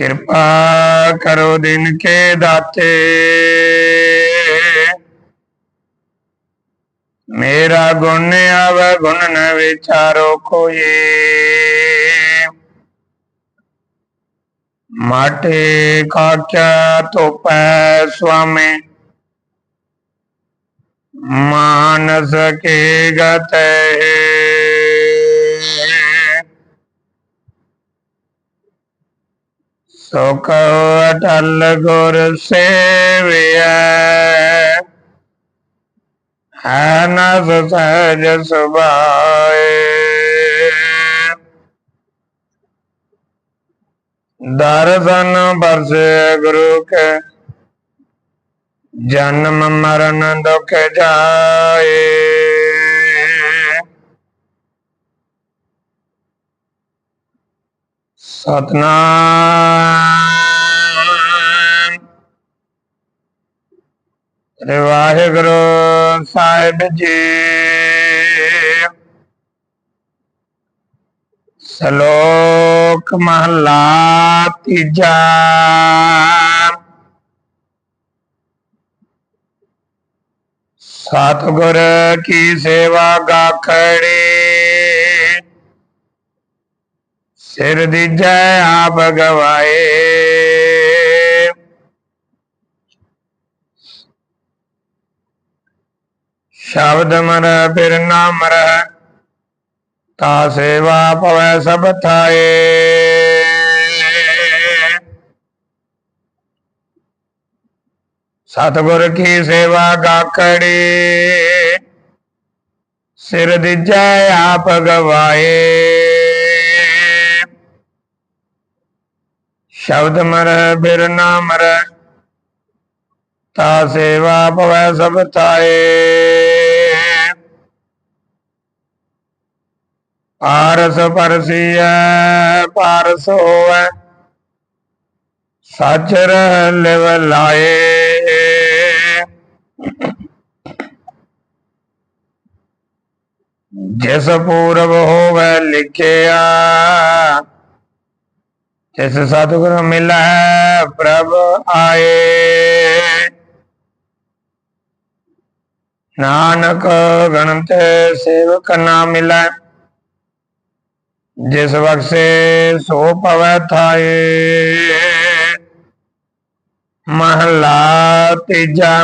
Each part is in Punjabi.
ਕਿਰਪਾ ਕਰੋ ਦਿਨ ਕੇ ਦਾਤੇ ਮੇਰਾ ਗੁਣ ਆਵੇ ਗੁਣ ਨ ਵਿਚਾਰੋ ਕੋਈ ਮਾਟੇ ਕਾਕਿਆ ਤੋਪੈ ਸੁਆਮੀ ਮਾਨਸ ਕੇ ਗਤੇ ਸੋ ਸੁਖ ਅਟਲ ਗੁਰ ਸੇਵਿਐ ਅਨਸ ਸਹਿਜ ਸੁਭਾਏ। ਦਰਸ਼ਨ ਬਰਸੇ ਗੁਰੂ ਕੇ। ਜਨਮ ਮਰਨ ਦੁਖ ਜਾਏ। ਸਤਨਾਮ ਸ੍ਰੀ ਵਾਹਿਗੁਰੂ ਸਾਹਿਬ ਜੀ ਸ਼ਲੋਕ ਮਹਲਾ ਤੀਜਾ ਸਤਿਗੁਰ ਕੀ ਸੇਵਾ ਗਾਖੜੀ ਸਿਰ ਦੀਜੈ ਆਪ ਗਵਾਏ। ਸ਼ਬਦ ਮਰ ਫਿਰ ਨਾ ਮਰ ਤਾ ਸੇਵਾ ਪਵੈ ਸਭ ਥਾਏ। ਸਤਿਗੁਰ ਕੀ ਸੇਵਾ ਗਾਖੜੀ ਸਿਰ ਦੀਜੈ ਆਪ ਗਵਾਏ। ਸ਼ਬਦ ਮਰ, ਬਿਰ ਨਾ ਮਰ। ਤਾ ਸੇਵਾ ਪਵੈ ਸਭ ਥਾਏ ਪਾਰਸ ਪਰਸੀਐ, ਪਾਰਸ ਹੋਵੈ। ਸੱਚ ਰਹਿ ਲਿਵ ਲਾਏ। ਜਿਸ ਪੂਰਬ ਹੋਵੈ ਲਿਖਿਆ ਜਿਸ ਸਤਿਗੁਰ ਮਿਲੈ ਪ੍ਰਭ ਆਏ ਨਾਨਕ ਗਣਤ ਸੇਵਕ ਨਾ ਮਿਲੈ ਜਿਸ ਬਖਸ਼ੇ ਸੋ ਪਵੈ ਥਾਏ ਮਹਲਾ ਤੀਜਾ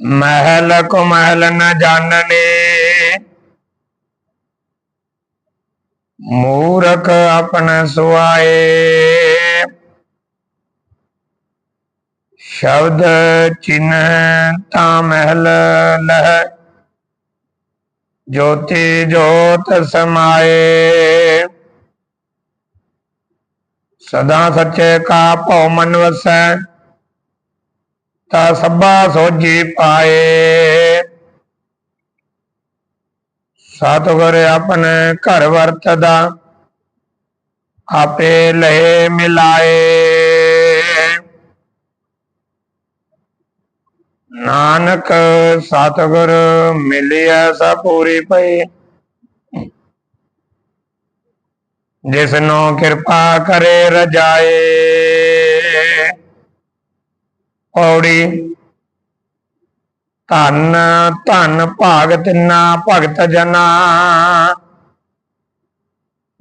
ਮਹਿਲ ਕੋ ਮਹਿਲ ਨ ਜਾਣਨੇ ਮੂਰਖ ਆਪਨ ਸੁਆਏ। ਸ਼ਬਦ ਚਿਨ ਤਾ ਮਹਿਲ ਲਹਿ, ਜੋਤੀ ਜੋਤ ਸਮਾਏ। ਸਦਾ ਸੱਚੇ ਕਾ ਭਉ ਮਨ ਵਸੈ, ਤਾ ਸਭਾ ਸੋਜੀ ਪਾਏ। ਸਤਿਗੁਰ ਆਪਣੇ ਘਰ ਵਰਤਦਾ, ਆਪੇ ਲਏ ਮਿਲਾਏ। ਨਾਨਕ ਸਤਿਗੁਰ ਮਿਲਿਆ ਸਭ ਪੂਰੀ ਪਈ ਜਿਸ ਨੂੰ ਕਿਰਪਾ ਕਰੇ ਰਜਾਏ। ਔੜੀ ਧੰਨ ਧੰਨ ਭਾਗ ਤਿੰਨਾ ਭਗਤ ਜਨਾ।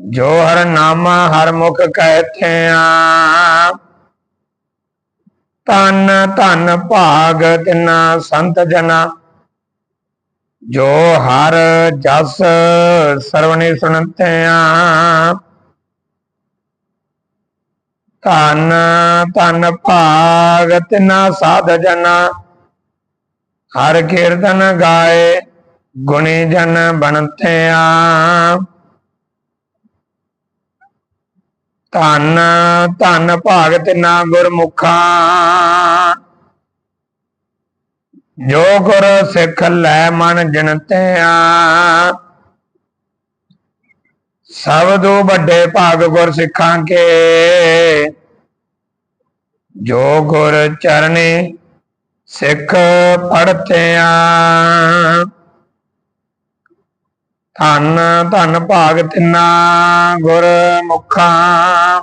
ਜੋ ਹਰ ਨਾਮ, ਹਰ ਮੁਖ ਕਹਤੇ ਆ। ਧੰਨ ਧੰਨ ਭਾਗ ਤਿੰਨਾ ਸੰਤ ਜਨਾ। ਜੋ ਹਰ ਜਸ ਸਰਵਣੀ ਸੁਣਤੇ ਆ। ਧੰਨ ਧੰਨ ਭਾਗ ਤਿੰਨਾ ਸਾਧ ਜਨਾ। ਹਰ ਕੀਰਤਨ ਗਾਏ, ਗੁਣੀ ਜਨ ਬਣਤੇ ਆ ਧੰਨ ਧੰਨ ਭਾਗ ਤਿਨਾ ਗੁਰਮੁਖਾ। ਜੋ ਗੁਰ ਸਿੱਖ ਲੈ ਮਨ ਜਨਤੇ ਆ ਸਭ ਤੋਂ ਵੱਡੇ ਭਾਗ ਗੁਰ ਸਿੱਖਾਂ ਕੇ। ਜੋ ਗੁਰ ਚਰਨੀ ਸਿੱਖ ਪੜਤੇ ਧੰਨ ਧੰਨ ਭਾਗ ਤਿੰਨਾ ਗੁਰ ਮੁਖਾਂ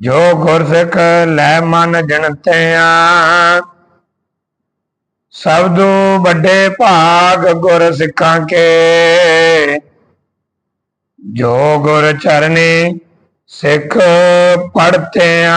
ਜੋ ਗੁਰ ਸਿੱਖ ਲੈ ਮਨ ਜਣਤਿਆ ਸਬਦੋ ਵੱਡੇ ਭਾਗ ਗੁਰ ਸਿੱਖਾਂ ਕੇ। ਜੋ ਗੁਰ ਚਰਨੀ ਸਿੱਖ ਪੜਤਿਆਂ